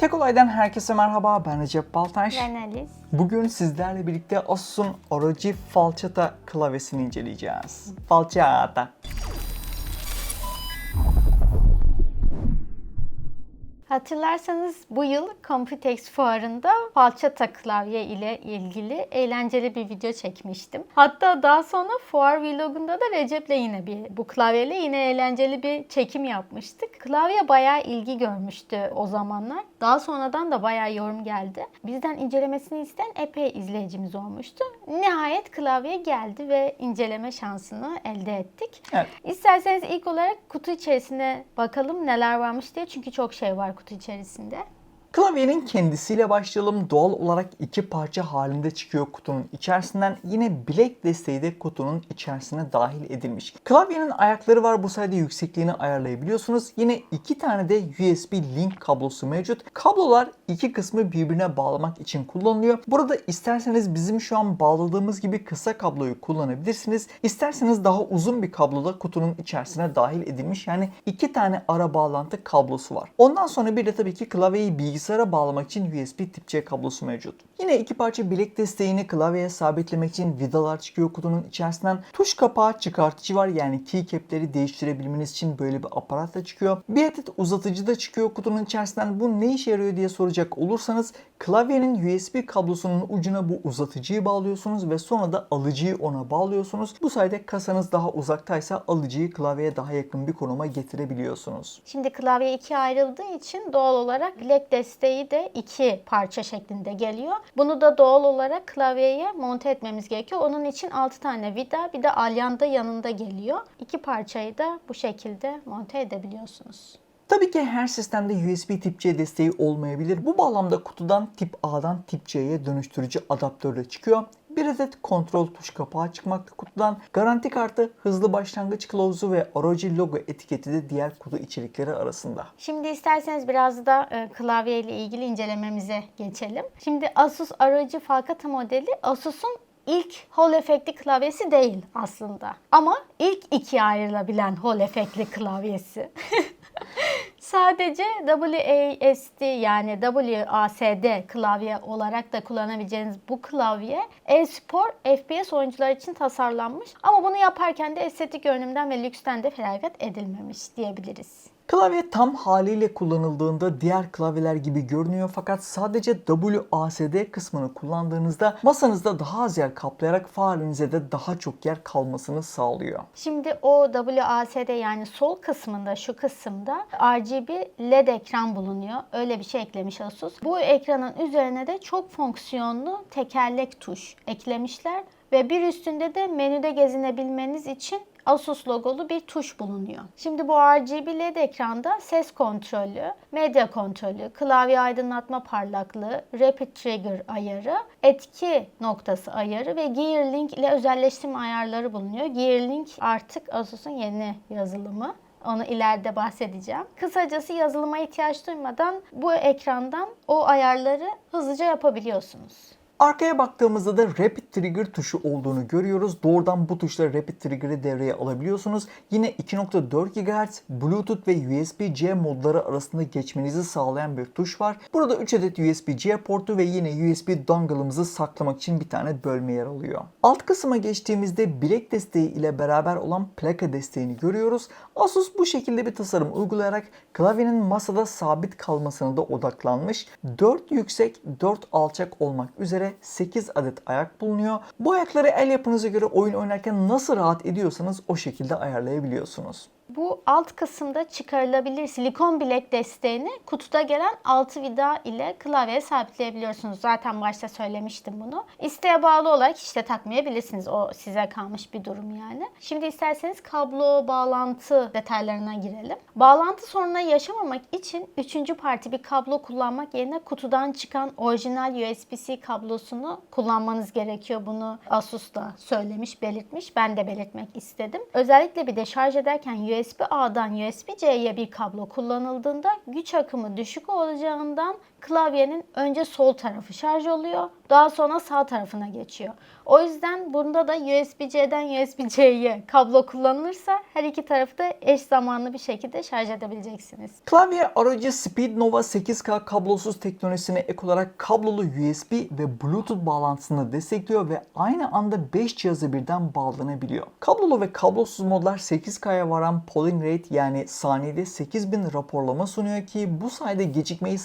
Tek olaydan herkese merhaba. Ben Recep Baltaş. Ben Alice. Bugün sizlerle birlikte Asus'un ROG Falchata klavyesini inceleyeceğiz. Falchata. Hatırlarsanız bu yıl Computex fuarında falçata klavye ile ilgili eğlenceli bir video çekmiştim. Hatta daha sonra fuar vlogunda da Recep'le yine bir bu klavyeyle yine eğlenceli bir çekim yapmıştık. Klavye bayağı ilgi görmüştü o zamanlar. Daha sonradan da bayağı yorum geldi. Bizden incelemesini isteyen epey izleyicimiz olmuştu. Nihayet klavye geldi ve inceleme şansını elde ettik. Evet. İsterseniz ilk olarak kutu içerisine bakalım neler varmış diye. Çünkü çok şey var kutu içerisinde. Klavyenin kendisiyle başlayalım. Doğal olarak iki parça halinde çıkıyor kutunun içerisinden. Yine bilek desteği de kutunun içerisine dahil edilmiş. Klavyenin ayakları var. Bu sayede yüksekliğini ayarlayabiliyorsunuz. Yine iki tane de USB link kablosu mevcut. Kablolar iki kısmı birbirine bağlamak için kullanılıyor. Burada isterseniz bizim şu an bağladığımız gibi kısa kabloyu kullanabilirsiniz. İsterseniz daha uzun bir kablo da kutunun içerisine dahil edilmiş. Yani iki tane ara bağlantı kablosu var. Ondan sonra bir de tabii ki klavyeyi bilgisayara bağlamak için USB tip C kablosu mevcut. Yine iki parça bilek desteğini klavyeye sabitlemek için vidalar çıkıyor kutunun içerisinden. Tuş kapağı çıkartıcı var yani keycap'leri değiştirebilmeniz için böyle bir aparat da çıkıyor. Bir adet uzatıcı da çıkıyor kutunun içerisinden. Bu ne işe yarıyor diye soracak olursanız klavyenin USB kablosunun ucuna bu uzatıcıyı bağlıyorsunuz ve sonra da alıcıyı ona bağlıyorsunuz. Bu sayede kasanız daha uzaktaysa alıcıyı klavyeye daha yakın bir konuma getirebiliyorsunuz. Şimdi klavye ikiye ayrıldığı için doğal olarak bilek desteği de iki parça şeklinde geliyor. Bunu da doğal olarak klavyeye monte etmemiz gerekiyor. Onun için 6 tane vida bir de alyan da yanında geliyor. İki parçayı da bu şekilde monte edebiliyorsunuz. Tabii ki her sistemde USB tip C desteği olmayabilir. Bu bağlamda kutudan tip A'dan tip C'ye dönüştürücü adaptör de çıkıyor. Bir adet kontrol tuş kapağı çıkmakta kutudan. Garanti kartı, hızlı başlangıç kılavuzu ve ROG logo etiketi de diğer kutu içerikleri arasında. Şimdi isterseniz biraz da e, klavye ile ilgili incelememize geçelim. Şimdi Asus ROG Falcata modeli Asus'un ilk hol efektli klavyesi değil aslında. Ama ilk ikiye ayrılabilen hol efektli klavyesi. Sadece WASD yani WASD klavye olarak da kullanabileceğiniz bu klavye e-spor FPS oyuncular için tasarlanmış. Ama bunu yaparken de estetik görünümden ve lüksten de feragat edilmemiş diyebiliriz. Klavye tam haliyle kullanıldığında diğer klavyeler gibi görünüyor fakat sadece WASD kısmını kullandığınızda masanızda daha az yer kaplayarak farenize de daha çok yer kalmasını sağlıyor. Şimdi o WASD yani sol kısmında şu kısımda RGB LED ekran bulunuyor. Öyle bir şey eklemiş Asus. Bu ekranın üzerine de çok fonksiyonlu tekerlek tuş eklemişler ve bir üstünde de menüde gezinebilmeniz için Asus logolu bir tuş bulunuyor. Şimdi bu RGB LED ekranda ses kontrolü, medya kontrolü, klavye aydınlatma parlaklığı, rapid trigger ayarı, etki noktası ayarı ve Gearlink ile özelleştirme ayarları bulunuyor. Gearlink artık Asus'un yeni yazılımı. Onu ileride bahsedeceğim. Kısacası yazılıma ihtiyaç duymadan bu ekrandan o ayarları hızlıca yapabiliyorsunuz. Arkaya baktığımızda da Rapid Trigger tuşu olduğunu görüyoruz. Doğrudan bu tuşla Rapid Trigger'ı devreye alabiliyorsunuz. Yine 2.4 GHz Bluetooth ve USB-C modları arasında geçmenizi sağlayan bir tuş var. Burada 3 adet USB-C portu ve yine USB dongle'ımızı saklamak için bir tane bölme yer alıyor. Alt kısma geçtiğimizde bilek desteği ile beraber olan plaka desteğini görüyoruz. Asus bu şekilde bir tasarım uygulayarak klavyenin masada sabit kalmasına da odaklanmış. 4 yüksek, 4 alçak olmak üzere 8 adet ayak bulunuyor. Bu ayakları el yapınıza göre oyun oynarken nasıl rahat ediyorsanız o şekilde ayarlayabiliyorsunuz. Bu alt kısımda çıkarılabilir silikon bilek desteğini kutuda gelen 6 vida ile klavyeye sabitleyebiliyorsunuz. Zaten başta söylemiştim bunu. İsteğe bağlı olarak işte takmayabilirsiniz. O size kalmış bir durum yani. Şimdi isterseniz kablo, bağlantı detaylarına girelim. Bağlantı sorunu yaşamamak için üçüncü parti bir kablo kullanmak yerine kutudan çıkan orijinal USB-C kablosunu kullanmanız gerekiyor. Bunu Asus da söylemiş, belirtmiş. Ben de belirtmek istedim. Özellikle bir de şarj ederken USB-A'dan USB-C'ye bir kablo kullanıldığında güç akımı düşük olacağından klavyenin önce sol tarafı şarj oluyor. Daha sonra sağ tarafına geçiyor. O yüzden bunda da USB-C'den USB-C'ye kablo kullanılırsa her iki tarafı da eş zamanlı bir şekilde şarj edebileceksiniz. Klavye aracı Speednova 8K kablosuz teknolojisine ek olarak kablolu USB ve Bluetooth bağlantısını destekliyor ve aynı anda 5 cihazı birden bağlanabiliyor. Kablolu ve kablosuz modlar 8K'ya varan polling rate yani saniyede 8000 raporlama sunuyor ki bu sayede gecikmeyi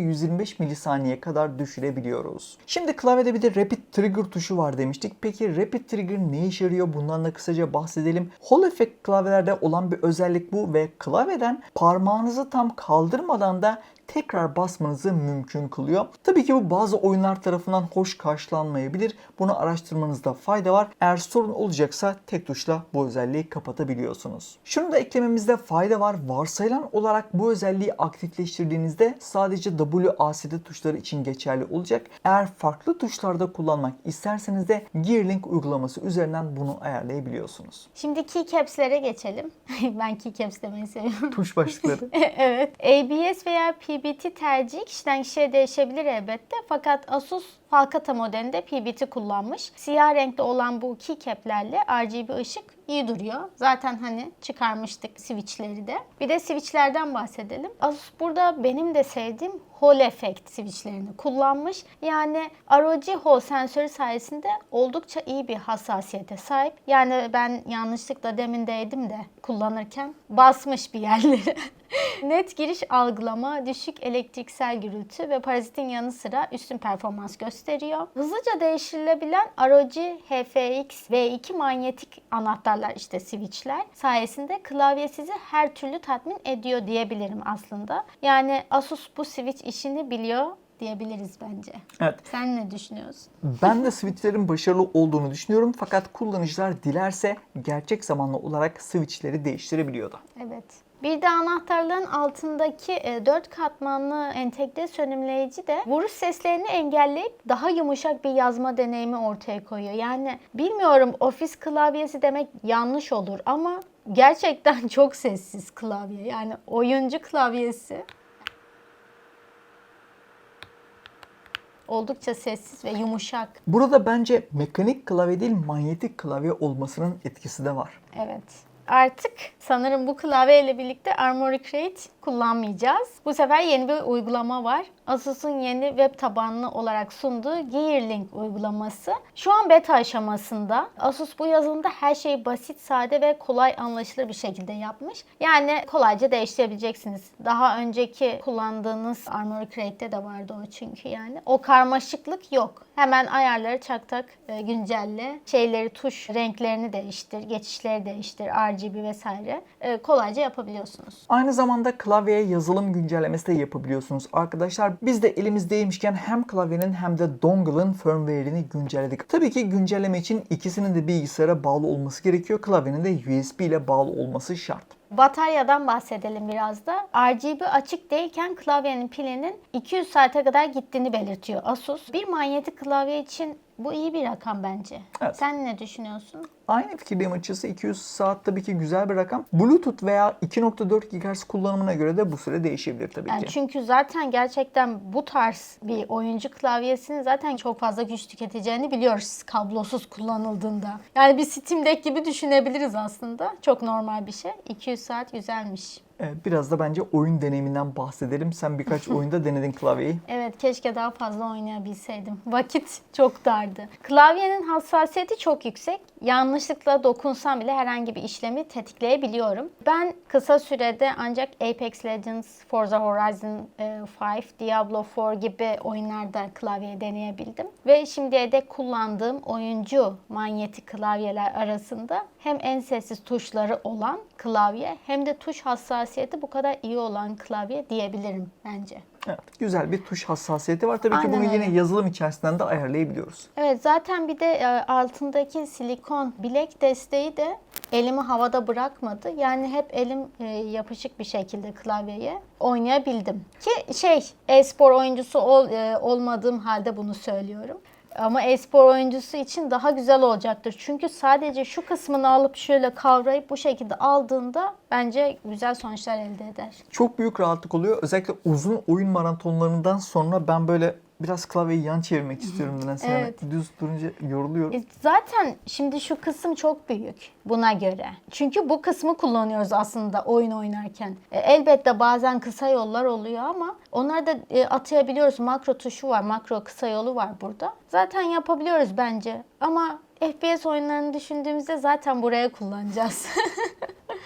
0.125 milisaniye kadar düşürebiliyoruz. Şimdi klavyede bir de Rapid Trigger tuşu var demiştik. Peki Rapid Trigger ne işe yarıyor? Bundan da kısaca bahsedelim. Hall Effect klavyelerde olan bir özellik bu ve klavyeden parmağınızı tam kaldırmadan da tekrar basmanızı mümkün kılıyor. Tabii ki bu bazı oyunlar tarafından hoş karşılanmayabilir. Bunu araştırmanızda fayda var. Eğer sorun olacaksa tek tuşla bu özelliği kapatabiliyorsunuz. Şunu da eklememizde fayda var. Varsayılan olarak bu özelliği aktifleştirdiğinizde sadece WASD tuşları için geçerli olacak. Eğer farklı tuşlarda kullanmak isterseniz de Gearlink uygulaması üzerinden bunu ayarlayabiliyorsunuz. Şimdi keycaps'lere geçelim. ben keycaps demeyi seviyorum. Tuş başlıkları. evet. ABS veya PBT tercihi kişiden kişiye değişebilir elbette. Fakat Asus Falcata modelinde PBT kullanmış. Siyah renkte olan bu keycap'lerle RGB ışık iyi duruyor. Zaten hani çıkarmıştık switchleri de. Bir de switchlerden bahsedelim. Asus burada benim de sevdiğim Hall Effect switchlerini kullanmış. Yani ROG Hall sensörü sayesinde oldukça iyi bir hassasiyete sahip. Yani ben yanlışlıkla demin değdim de kullanırken basmış bir yerleri. Net giriş algılama, düşük elektriksel gürültü ve parazitin yanı sıra üstün performans gösteriyor. Hızlıca değiştirilebilen ROG HFX V2 manyetik anahtarlar işte switchler sayesinde klavye sizi her türlü tatmin ediyor diyebilirim aslında. Yani Asus bu switch işini biliyor diyebiliriz bence. Evet. Sen ne düşünüyorsun? Ben de switchlerin başarılı olduğunu düşünüyorum fakat kullanıcılar dilerse gerçek zamanlı olarak switchleri değiştirebiliyordu. Evet. Bir de anahtarların altındaki e, dört katmanlı entegre sönümleyici de vuruş seslerini engelleyip daha yumuşak bir yazma deneyimi ortaya koyuyor. Yani bilmiyorum ofis klavyesi demek yanlış olur ama gerçekten çok sessiz klavye. Yani oyuncu klavyesi. Oldukça sessiz ve yumuşak. Burada bence mekanik klavye değil manyetik klavye olmasının etkisi de var. Evet. Artık sanırım bu klavye ile birlikte Armoury Crate kullanmayacağız. Bu sefer yeni bir uygulama var. Asus'un yeni web tabanlı olarak sunduğu Gearlink uygulaması. Şu an beta aşamasında. Asus bu yazılımda her şeyi basit, sade ve kolay anlaşılır bir şekilde yapmış. Yani kolayca değiştirebileceksiniz. Daha önceki kullandığınız Armoury Crate'de de vardı o çünkü yani. O karmaşıklık yok. Hemen ayarları çak tak e, güncelle. Şeyleri, tuş renklerini değiştir, geçişleri değiştir, RGB vesaire. E, kolayca yapabiliyorsunuz. Aynı zamanda klavyeye yazılım güncellemesi de yapabiliyorsunuz. Arkadaşlar biz de elimizdeymişken hem klavyenin hem de dongle'ın firmware'ini güncelledik. Tabii ki güncelleme için ikisinin de bilgisayara bağlı olması gerekiyor. Klavyenin de USB ile bağlı olması şart. Bataryadan bahsedelim biraz da. RGB açık değilken klavyenin pilinin 200 saate kadar gittiğini belirtiyor Asus. Bir manyetik klavye için bu iyi bir rakam bence. Evet. Sen ne düşünüyorsun? Aynı fikirdeyim açıkçası 200 saat tabii ki güzel bir rakam. Bluetooth veya 2.4 GHz kullanımına göre de bu süre değişebilir tabii Yani ki. çünkü zaten gerçekten bu tarz bir oyuncu klavyesinin zaten çok fazla güç tüketeceğini biliyoruz kablosuz kullanıldığında. Yani bir Steam Deck gibi düşünebiliriz aslında. Çok normal bir şey. 200 saat güzelmiş. Evet, biraz da bence oyun deneyiminden bahsedelim. Sen birkaç oyunda denedin klavyeyi. Evet keşke daha fazla oynayabilseydim. Vakit çok dardı. Klavyenin hassasiyeti çok yüksek. Yanlışlıkla dokunsam bile herhangi bir işlemi tetikleyebiliyorum. Ben kısa sürede ancak Apex Legends, Forza Horizon 5, Diablo 4 gibi oyunlarda klavye deneyebildim. Ve şimdiye dek kullandığım oyuncu manyetik klavyeler arasında hem en sessiz tuşları olan klavye hem de tuş hassasiyeti bu kadar iyi olan klavye diyebilirim bence. Evet, güzel bir tuş hassasiyeti var. Tabii ki Aynen bunu yine öyle. yazılım içerisinden de ayarlayabiliyoruz. Evet zaten bir de e, altındaki silikon bilek desteği de elimi havada bırakmadı. Yani hep elim e, yapışık bir şekilde klavyeye oynayabildim. Ki şey e-spor oyuncusu ol, e, olmadığım halde bunu söylüyorum. Ama e-spor oyuncusu için daha güzel olacaktır. Çünkü sadece şu kısmını alıp şöyle kavrayıp bu şekilde aldığında bence güzel sonuçlar elde eder. Çok büyük rahatlık oluyor. Özellikle uzun oyun maratonlarından sonra ben böyle biraz klavyeyi yan çevirmek istiyorum nedense. Yani Evet. düz durunca yoruluyor. E, Zaten şimdi şu kısım çok büyük buna göre. Çünkü bu kısmı kullanıyoruz aslında oyun oynarken. E, elbette bazen kısa yollar oluyor ama onları da e, atayabiliyoruz. Makro tuşu var, makro kısa yolu var burada. Zaten yapabiliyoruz bence. Ama FPS oyunlarını düşündüğümüzde zaten buraya kullanacağız.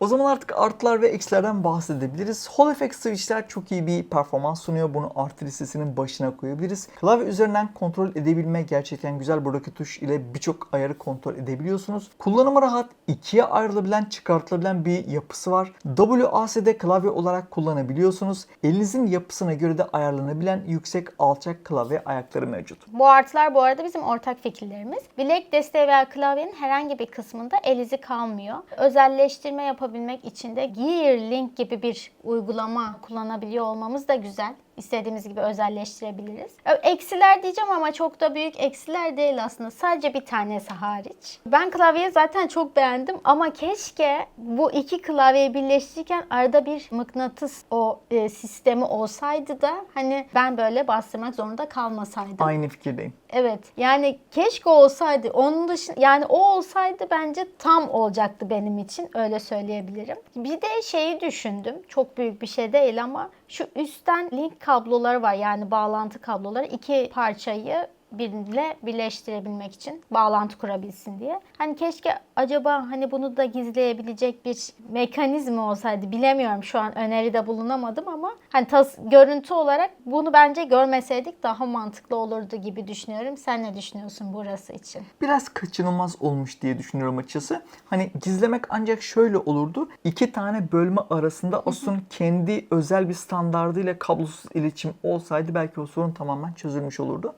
O zaman artık artılar ve eksilerden bahsedebiliriz. Hall Effect switchler çok iyi bir performans sunuyor. Bunu artı listesinin başına koyabiliriz. Klavye üzerinden kontrol edebilme gerçekten güzel. Buradaki tuş ile birçok ayarı kontrol edebiliyorsunuz. Kullanımı rahat, ikiye ayrılabilen, çıkartılabilen bir yapısı var. WASD klavye olarak kullanabiliyorsunuz. Elinizin yapısına göre de ayarlanabilen yüksek alçak klavye ayakları mevcut. Bu artılar bu arada bizim ortak fikirlerimiz. Bilek desteği veya klavyenin herhangi bir kısmında el izi kalmıyor. Özelleştirme yapabilmek için de Gear Link gibi bir uygulama kullanabiliyor olmamız da güzel. İstediğimiz gibi özelleştirebiliriz. Eksiler diyeceğim ama çok da büyük eksiler değil aslında. Sadece bir tanesi hariç. Ben klavyeyi zaten çok beğendim ama keşke bu iki klavyeyi birleştirirken arada bir mıknatıs o e, sistemi olsaydı da hani ben böyle bastırmak zorunda kalmasaydım. Aynı fikirdeyim. Evet. Yani keşke olsaydı. Onun dışında yani o olsaydı bence tam olacaktı benim için. Öyle söyleyebilirim. Bir de şeyi düşündüm. Çok büyük bir şey değil ama şu üstten link kabloları var. Yani bağlantı kabloları. iki parçayı birbirine birleştirebilmek için bağlantı kurabilsin diye. Hani keşke acaba hani bunu da gizleyebilecek bir mekanizma olsaydı bilemiyorum şu an öneride bulunamadım ama hani tas görüntü olarak bunu bence görmeseydik daha mantıklı olurdu gibi düşünüyorum. Sen ne düşünüyorsun burası için? biraz kaçınılmaz olmuş diye düşünüyorum açıkçası. Hani gizlemek ancak şöyle olurdu. İki tane bölme arasında Asus'un kendi özel bir standardıyla kablosuz iletişim olsaydı belki o sorun tamamen çözülmüş olurdu.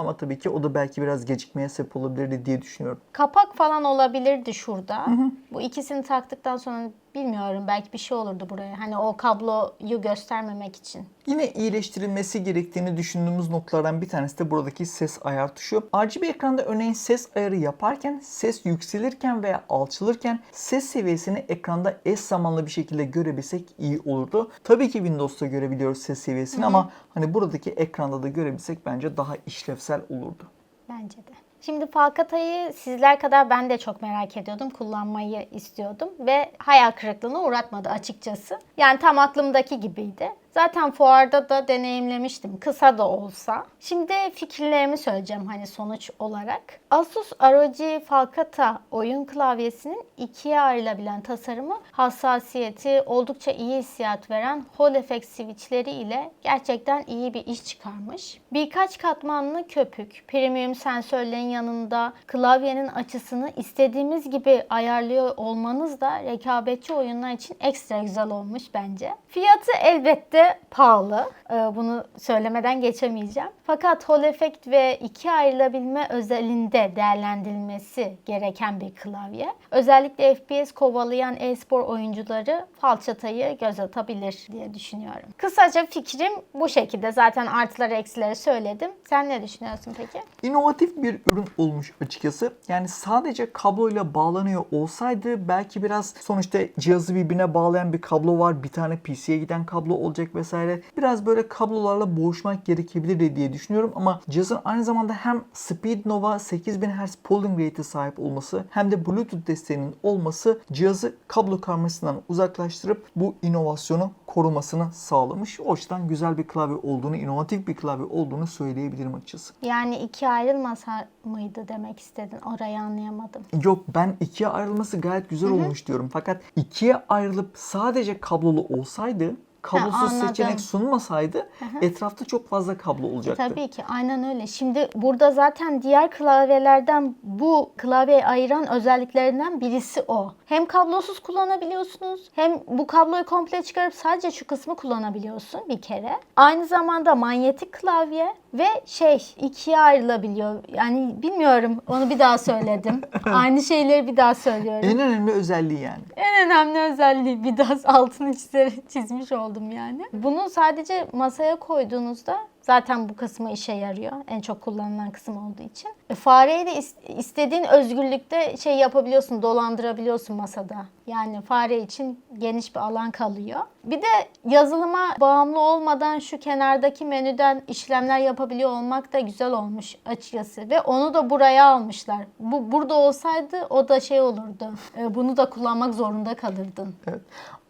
Ama tabii ki o da belki biraz gecikmeye sebep olabilirdi diye düşünüyorum. Kapak falan olabilirdi şurada. Bu ikisini taktıktan sonra bilmiyorum belki bir şey olurdu buraya. Hani o kabloyu göstermemek için. Yine iyileştirilmesi gerektiğini düşündüğümüz noktalardan bir tanesi de buradaki ses ayar tuşu. RGB ekranda örneğin ses ayarı yaparken, ses yükselirken veya alçalırken ses seviyesini ekranda eş zamanlı bir şekilde görebilsek iyi olurdu. Tabii ki Windows'ta görebiliyoruz ses seviyesini ama hani buradaki ekranda da görebilsek bence daha işlevsel olurdu. Bence de. Şimdi Falcata'yı sizler kadar ben de çok merak ediyordum. Kullanmayı istiyordum ve hayal kırıklığına uğratmadı açıkçası. Yani tam aklımdaki gibiydi. Zaten fuarda da deneyimlemiştim kısa da olsa. Şimdi fikirlerimi söyleyeceğim hani sonuç olarak. Asus ROG Falcata oyun klavyesinin ikiye ayrılabilen tasarımı hassasiyeti oldukça iyi hissiyat veren Hall Effect switchleri ile gerçekten iyi bir iş çıkarmış. Birkaç katmanlı köpük, premium sensörlerin yanında klavyenin açısını istediğimiz gibi ayarlıyor olmanız da rekabetçi oyunlar için ekstra güzel olmuş bence. Fiyatı elbette pahalı. Ee, Bunu söylemeden geçemeyeceğim. Fakat Hall Effect ve ikiye ayrılabilme özelinde değerlendirilmesi gereken bir klavye. Özellikle FPS kovalayan e-spor oyuncuları falçatayı göz atabilir diye düşünüyorum. Kısaca fikrim bu şekilde. Zaten artıları eksileri söyledim. Sen ne düşünüyorsun peki? İnovatif bir ürün olmuş açıkçası. Yani sadece kabloyla bağlanıyor olsaydı belki biraz sonuçta cihazı birbirine bağlayan bir kablo var. Bir tane PC'ye giden kablo olacak vesaire. Biraz böyle kablolarla boğuşmak gerekebilir diye düşünüyorum ama cihazın aynı zamanda hem Speed Nova 8000 Hz polling rate'e sahip olması hem de Bluetooth desteğinin olması cihazı kablo karmaşasından uzaklaştırıp bu inovasyonu korumasını sağlamış. O açıdan güzel bir klavye olduğunu, inovatif bir klavye olduğunu söyleyebilirim açıkçası. Yani ikiye ayrılmasa mıydı demek istedin? Orayı anlayamadım. Yok ben ikiye ayrılması gayet güzel olmuş diyorum. Fakat ikiye ayrılıp sadece kablolu olsaydı, kablosuz anladım. seçenek sunmasaydı etrafta çok fazla kablo olacaktı. Tabii ki aynen öyle. Şimdi burada zaten diğer klavyelerden bu klavyeyi ayıran özelliklerinden birisi o. Hem kablosuz kullanabiliyorsunuz hem bu kabloyu komple çıkarıp sadece şu kısmı kullanabiliyorsun bir kere. Aynı zamanda manyetik klavye ve şey ikiye ayrılabiliyor. Yani bilmiyorum onu bir daha söyledim. Aynı şeyleri bir daha söylüyorum. En önemli özelliği yani. En önemli özelliği bir daha altını çizerek çizmiş oldum yani. Bunu sadece masaya koyduğunuzda Zaten bu kısmı işe yarıyor. En çok kullanılan kısım olduğu için. E, fareyi de is- istediğin özgürlükte şey yapabiliyorsun, dolandırabiliyorsun masada. Yani fare için geniş bir alan kalıyor. Bir de yazılıma bağımlı olmadan şu kenardaki menüden işlemler yapabiliyor olmak da güzel olmuş açıkçası. Ve onu da buraya almışlar. Bu burada olsaydı o da şey olurdu. E, Bunu da kullanmak zorunda kalırdın. Evet.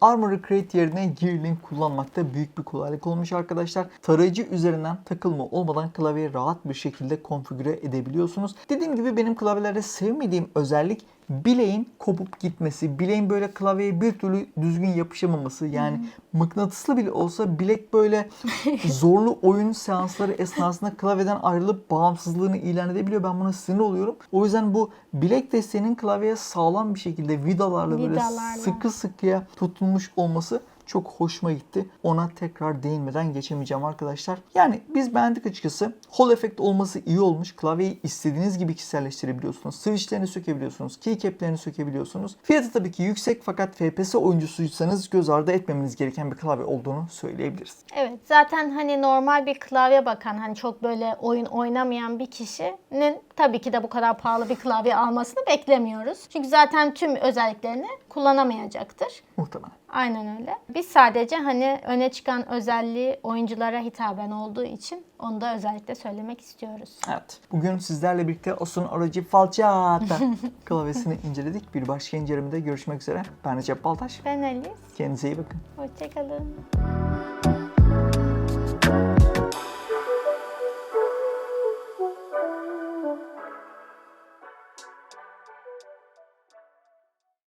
Armor Create yerine Gearlink kullanmakta büyük bir kolaylık olmuş arkadaşlar. Tarayıcı üzerinden takılma olmadan klavyeyi rahat bir şekilde konfigüre edebiliyorsunuz. Dediğim gibi benim klavyelerde sevmediğim özellik bileğin kopup gitmesi, bileğin böyle klavyeye bir türlü düzgün yapışamaması. Yani mıknatıslı bile olsa bilek böyle zorlu oyun seansları esnasında klavyeden ayrılıp bağımsızlığını ilan edebiliyor. Ben buna sinir oluyorum. O yüzden bu bilek desteğinin klavyeye sağlam bir şekilde vidalarla böyle Vidalarla. sıkı sıkıya tutulmuş olması çok hoşuma gitti. Ona tekrar değinmeden geçemeyeceğim arkadaşlar. Yani biz beğendik açıkçası. Hall efekt olması iyi olmuş. Klavyeyi istediğiniz gibi kişiselleştirebiliyorsunuz. Switchlerini sökebiliyorsunuz. Keycap'lerini sökebiliyorsunuz. Fiyatı tabii ki yüksek fakat FPS oyuncusuysanız göz ardı etmemeniz gereken bir klavye olduğunu söyleyebiliriz. Evet zaten hani normal bir klavye bakan hani çok böyle oyun oynamayan bir kişinin tabii ki de bu kadar pahalı bir klavye almasını beklemiyoruz. Çünkü zaten tüm özelliklerini kullanamayacaktır. Muhtemelen. Aynen öyle. Biz sadece hani öne çıkan özelliği oyunculara hitaben olduğu için onu da özellikle söylemek istiyoruz. Evet. Bugün sizlerle birlikte Asus'un aracı Falcata klavyesini inceledik. Bir başka incelemede görüşmek üzere. Ben Recep Baltaş. Ben Alice. Kendinize iyi bakın. Hoşçakalın.